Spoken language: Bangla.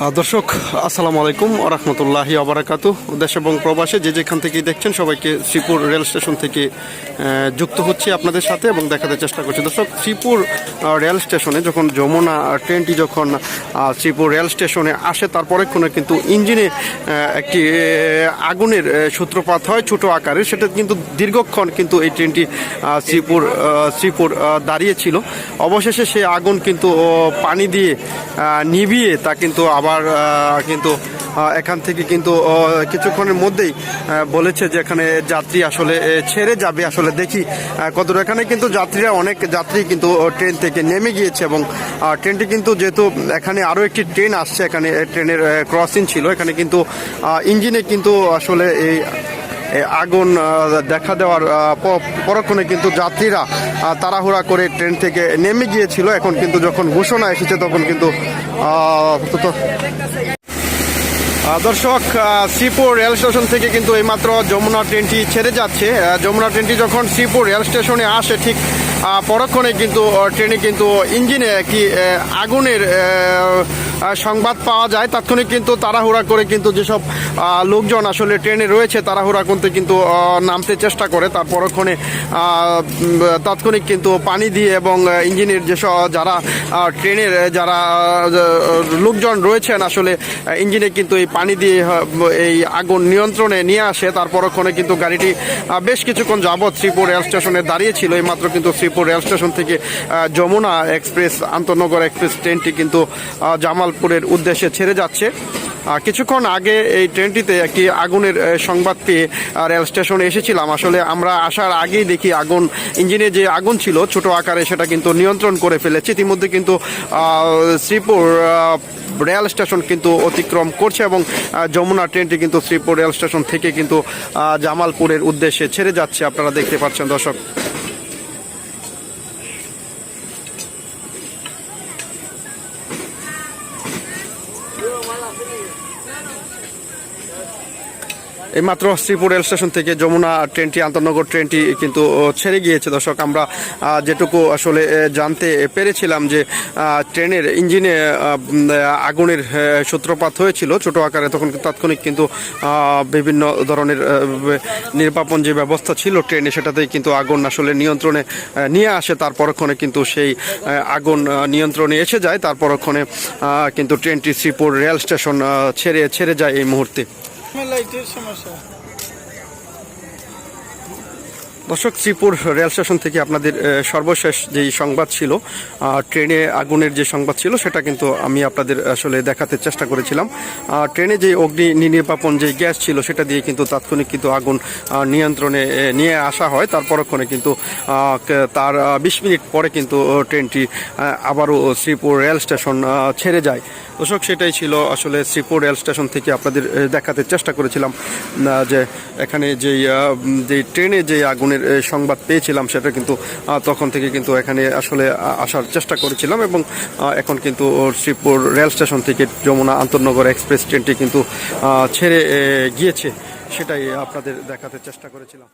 দর্শক, আসসালামু আলাইকুম, রহমতুল্লাহি আবরাকাতু দেশ এবং প্রবাসে যে যেখান থেকে দেখছেন সবাইকে শ্রীপুর রেল স্টেশন থেকে যুক্ত হচ্ছে আপনাদের সাথে এবং দেখাতে চেষ্টা করছি। দর্শক, শ্রীপুর রেল স্টেশনে যখন যমুনা ট্রেনটি যখন শ্রীপুর রেল স্টেশনে আসে তারপরেক্ষণে কিন্তু ইঞ্জিনে একটি আগুনের সূত্রপাত হয় ছোট আকারের সেটা কিন্তু দীর্ঘক্ষণ কিন্তু এই ট্রেনটি শ্রীপুর শ্রীপুর দাঁড়িয়েছিল। অবশেষে সে আগুন কিন্তু পানি দিয়ে নিভিয়ে তা কিন্তু আবার আহ, কিন্তু এখান থেকে কিন্তু কিছুক্ষণের মধ্যেই বলেছে যে এখানে যাত্রী আসলে ছেড়ে যাবে। আসলে দেখি কতটা এখানে কিন্তু যাত্রীরা অনেক যাত্রী কিন্তু ট্রেন থেকে নেমে গিয়েছে এবং ট্রেনটি কিন্তু যেহেতু এখানে আরও একটি ট্রেন আসছে এখানে ট্রেনের ক্রসিং ছিল। এখানে কিন্তু ইঞ্জিনে কিন্তু আসলে এই আগুন দেখা দেওয়ার পরক্ষণে কিন্তু যাত্রীরা তাড়াহুড়া করে ট্রেন থেকে নেমে গিয়েছিল। এখন কিন্তু যখন ঘোষণা এসেছে, তখন কিন্তু দর্শক শ্রীপুর রেল স্টেশন থেকে কিন্তু এইমাত্র যমুনা ট্রেনটি ছেড়ে যাচ্ছে। যমুনা ট্রেনটি যখন শ্রীপুর রেল স্টেশনে আসে, ঠিক পরক্ষণে কিন্তু ট্রেনে কিন্তু ইঞ্জিনে কি আগুনের সংবাদ পাওয়া যায় তাৎক্ষণিক কিন্তু তাড়াহুড়া করে কিন্তু যেসব লোকজন আসলে ট্রেনে রয়েছে তাড়াহুড়া করতে কিন্তু নামতে চেষ্টা করে। তার পরক্ষণে তাৎক্ষণিক কিন্তু পানি দিয়ে এবং ইঞ্জিনের যেসব যারা ট্রেনের যারা লোকজন রয়েছেন আসলে ইঞ্জিনে কিন্তু এই পানি দিয়ে এই আগুন নিয়ন্ত্রণে নিয়ে আসে। তার পরক্ষণে কিন্তু গাড়িটি বেশ কিছুক্ষণ যাবৎ শ্রীপুর রেল স্টেশনে দাঁড়িয়েছিল। এই মাত্র কিন্তু শ্রীপুর রেল স্টেশন থেকে যমুনা এক্সপ্রেস আন্তনগর এক্সপ্রেস ট্রেনটি কিন্তু আহ, জামালপুরের উদ্দেশ্যে ছেড়ে যাচ্ছে। কিছুক্ষণ আগে এই ট্রেনটিতে একটি আগুনের সংবাদ পেয়ে রেল স্টেশনে এসেছিলাম। আসলে আমরা আসার আগেই দেখি আগুন, ইঞ্জিনে যে আগুন ছিল ছোট আকারে সেটা কিন্তু নিয়ন্ত্রণ করে ফেলেছে। ইতিমধ্যে কিন্তু শ্রীপুর রেল স্টেশন কিন্তু অতিক্রম করছে এবং যমুনা ট্রেনটি কিন্তু শ্রীপুর রেল স্টেশন থেকে কিন্তু জামালপুরের উদ্দেশ্যে ছেড়ে যাচ্ছে। আপনারা দেখতে পাচ্ছেন দর্শক। Vai lá, vem. এইমাত্র শ্রীপুর রেল স্টেশন থেকে যমুনা ট্রেনটি, আন্তনগর ট্রেনটি কিন্তু ছেড়ে গিয়েছে। দর্শক, আমরা যেটুকু আসলে জানতে পেরেছিলাম যে ট্রেনের ইঞ্জিনে আগুনের সূত্রপাত হয়েছিল ছোট আকারে, তখন তাৎক্ষণিক কিন্তু বিভিন্ন ধরনের নির্বাপন যে ব্যবস্থা ছিল ট্রেনে, সেটাতেই কিন্তু আগুন আসলে নিয়ন্ত্রণে নিয়ে আসে। তার পরক্ষণে কিন্তু সেই আগুন নিয়ন্ত্রণে এসে যায়। তার পরক্ষণে কিন্তু ট্রেনটি শ্রীপুর রেল স্টেশন ছেড়ে ছেড়ে যায় এই মুহূর্তে। मला इथे समस्या দর্শক, শ্রীপুর রেল স্টেশন থেকে আপনাদের সর্বশেষ যেই সংবাদ ছিল ট্রেনে আগুনের যে সংবাদ ছিল, সেটা কিন্তু আমি আপনাদের আসলে দেখাতে চেষ্টা করেছিলাম। ট্রেনে যে অগ্নি নির্বাপন যে গ্যাস ছিল, সেটা দিয়ে কিন্তু তাৎক্ষণিক কিন্তু আগুন নিয়ন্ত্রণে নিয়ে আসা হয়। তার পরক্ষণে কিন্তু তার বিশ মিনিট পরে কিন্তু ট্রেনটি আবারও শ্রীপুর রেল স্টেশন ছেড়ে যায়। দর্শক, সেটাই ছিল আসলে শ্রীপুর রেল স্টেশন থেকে আপনাদের দেখাতে চেষ্টা করেছিলাম যে এখানে যেই যে ট্রেনে যে আগুনের আহ, সংবাদ পেয়েছিলাম সেটা কিন্তু তখন থেকে কিন্তু এখানে আসলে আসার চেষ্টা করেছিলাম এবং এখন কিন্তু শ্রীপুর রেল স্টেশন থেকে যমুনা আন্তর্নগর এক্সপ্রেস ট্রেনটি কিন্তু ছেড়ে গিয়েছে। সেটাই আপনাদের দেখাতে চেষ্টা করেছিলাম।